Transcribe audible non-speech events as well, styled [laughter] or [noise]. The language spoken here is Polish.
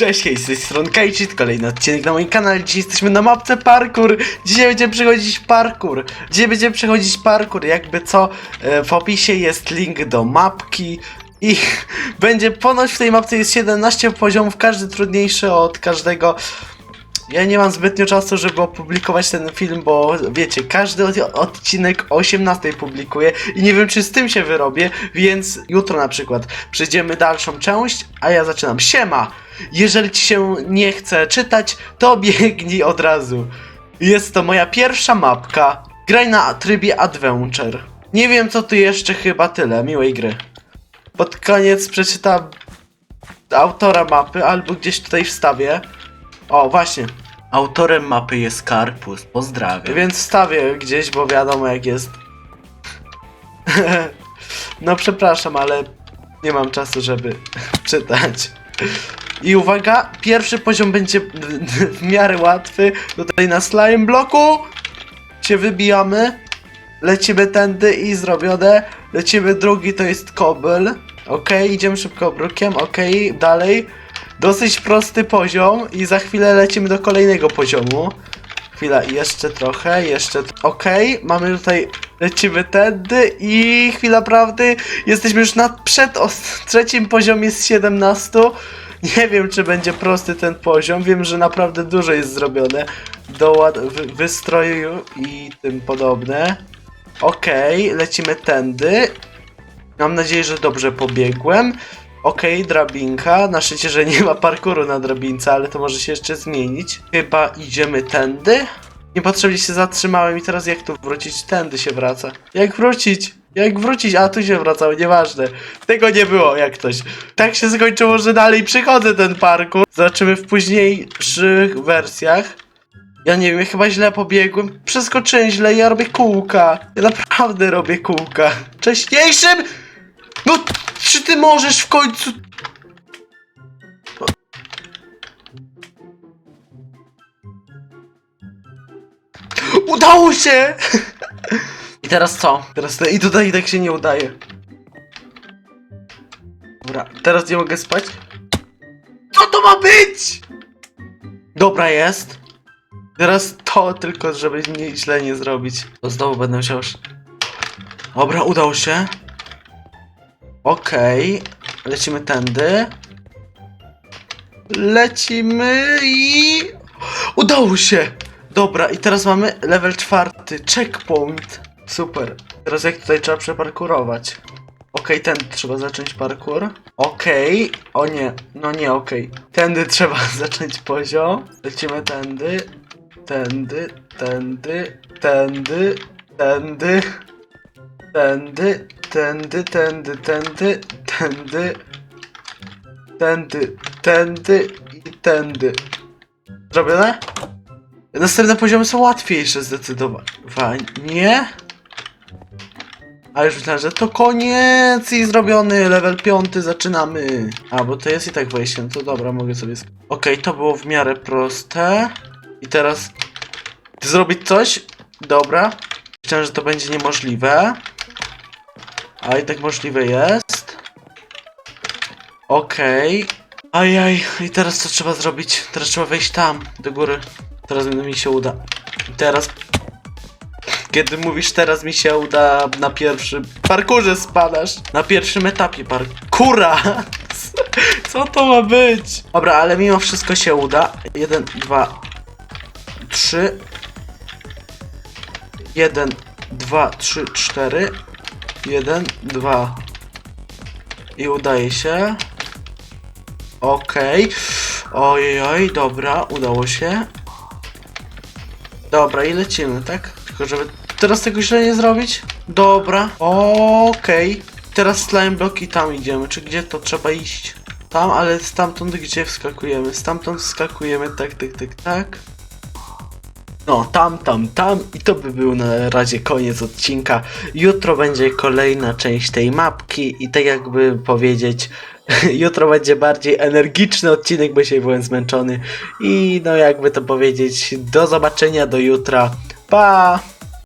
Cześć, hej, z tej strony kolejny odcinek na moim kanale. Dzisiaj jesteśmy na mapce parkour. Dzisiaj będziemy przechodzić parkour. Dzisiaj będziemy przechodzić parkour. Jakby co, e, w opisie jest link do mapki. I [laughs] będzie ponoć w tej mapce jest 17 poziomów, każdy trudniejszy od każdego. Ja nie mam zbytnio czasu, żeby opublikować ten film, bo wiecie, każdy od- odcinek o 18 publikuję i nie wiem, czy z tym się wyrobię, więc jutro na przykład przejdziemy dalszą część, a ja zaczynam. Siema! Jeżeli ci się nie chce czytać, to [laughs] biegnij od razu. Jest to moja pierwsza mapka. Graj na trybie Adventure. Nie wiem, co tu jeszcze, chyba tyle. Miłej gry. Pod koniec przeczytam autora mapy, albo gdzieś tutaj wstawię. O, właśnie. Autorem mapy jest Karpus, pozdrawiam. Więc wstawię gdzieś, bo wiadomo jak jest. [laughs] no przepraszam, ale nie mam czasu, żeby [laughs] czytać. I uwaga, pierwszy poziom będzie [laughs] w miarę łatwy. Tutaj na slime bloku się wybijamy. Lecimy tędy i zrobione. Lecimy drugi, to jest kobyl. Okej, idziemy szybko obrokiem. Okej, dalej. Dosyć prosty poziom i za chwilę lecimy do kolejnego poziomu. Chwila, jeszcze trochę, jeszcze. Okej, mamy tutaj. Lecimy tędy i chwila prawdy. Jesteśmy już na przed trzecim poziomie z 17. Nie wiem, czy będzie prosty ten poziom. Wiem, że naprawdę dużo jest zrobione do wystroju i tym podobne. Okej, lecimy tędy. Mam nadzieję, że dobrze pobiegłem. Okej, drabinka. Na szczęście, że nie ma parkouru na drabince, ale to może się jeszcze zmienić. Chyba idziemy tędy. Niepotrzebnie się zatrzymałem i teraz jak tu wrócić? Tędy się wraca. Jak wrócić? Jak wrócić? A tu się wracało, nieważne. Tego nie było jak ktoś. Tak się skończyło, że dalej przychodzę ten parkour. Zobaczymy w późniejszych wersjach. Ja nie wiem, ja chyba źle pobiegłem. Przeskoczyłem źle, ja robię kółka. Ja naprawdę robię kółka. Wcześniejszym! No, czy ty możesz w końcu... Udało się! I teraz co? Teraz to, i tutaj tak się nie udaje. Dobra, teraz nie mogę spać. Co to ma być? Dobra jest. Teraz to tylko, żeby nie, źle nie zrobić. To znowu będę musiał. Dobra, udało się. Okej, lecimy tędy. Lecimy i... Udało się! Dobra, i teraz mamy level czwarty, checkpoint. Super. Teraz jak tutaj trzeba przeparkurować? Okej, tędy trzeba zacząć parkour. Okej, o nie, no nie okej. Tędy [laughs] trzeba zacząć poziom. Lecimy tędy, tędy, tędy, tędy, tędy, tędy, tędy, tędy, tędy, tędy, tędy, tędy i tędy. Zrobione? Następne poziomy są łatwiejsze zdecydowanie. A już myślałem, że to koniec i zrobiony level piąty, zaczynamy. A, bo to jest i tak wejście, no to dobra, mogę sobie... Okej, to było w miarę proste. I teraz... Zrobić coś? Dobra. Myślałem, że to będzie niemożliwe. A i tak możliwe jest. Okej. Ajaj, i teraz co trzeba zrobić? Teraz trzeba wejść tam, do góry. Teraz mi się uda. Teraz kiedy mówisz teraz mi się uda na pierwszym parkurze spadasz. Na pierwszym etapie parkura. [laughs] Co to ma być? Dobra, ale mimo wszystko się uda. Jeden, dwa, trzy. Jeden, dwa, trzy, cztery. Jeden, dwa. I udaje się. Okej. Ojej, oj, dobra, udało się. Dobra, i lecimy, tak? Tylko żeby teraz tego źle nie zrobić. Dobra, okej. Teraz slime block i tam idziemy. Czy gdzie to trzeba iść? Tam, ale stamtąd gdzie wskakujemy? Stamtąd wskakujemy, tak, tak, tak, tak. No, tam, tam, tam i to by był na razie koniec odcinka. Jutro będzie kolejna część tej mapki i tak jakby powiedzieć, [laughs] jutro będzie bardziej energiczny odcinek, bo dzisiaj byłem zmęczony i no jakby to powiedzieć, do zobaczenia do jutra. Pa!